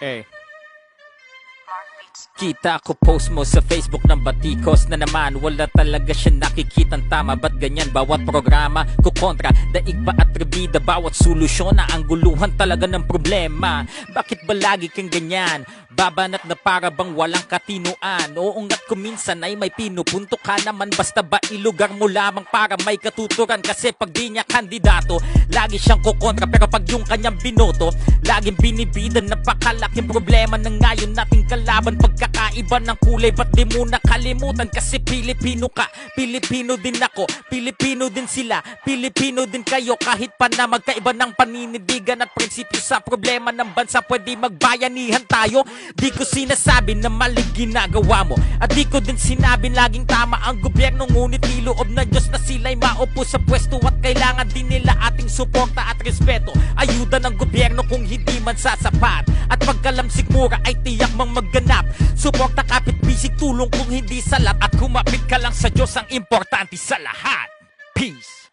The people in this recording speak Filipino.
Eh. Kita ko post mo sa Facebook ng batikos na naman. Wala talaga siya nakikitang tama. Ba't ganyan? Bawat programa ko kontra. Daig pa at rebida Bawat solusyon na ang guluhan talaga ng problema. Bakit ba lagi kang ganyan? Babanat na para bang walang katinuan? Oo nga't kuminsan ay may pinupunto ka naman Basta ba ilugar mo lamang para may katuturan? Kasi pag di niya kandidato Lagi siyang kukontra. Pero pag yung kanyang binoto Laging binibidan Napakalaking problema na ngayon nating kalaban. Pagkakaiba ng kulay Ba't di mo nakalimutan? Kasi Pilipino ka Pilipino din ako Pilipino din sila Pilipino din kayo. Kahit pa na magkaiba ng paninindigan At prinsipyo sa problema ng bansa. Pwede magbayanihan tayo. Di ko sinasabi na mali ginagawa mo. At di ko din sinabi laging tama ang gobyerno Ngunit niloob na Diyos na sila'y maupo sa pwesto At kailangan din nila ating suporta at respeto. Ayuda ng gobyerno kung hindi man sasapat. At pagkalamsik mura ay tiyak mang magganap. Suporta kapit bisig tulong kung hindi salat. At kumapit ka lang sa Diyos ang importante sa lahat. Peace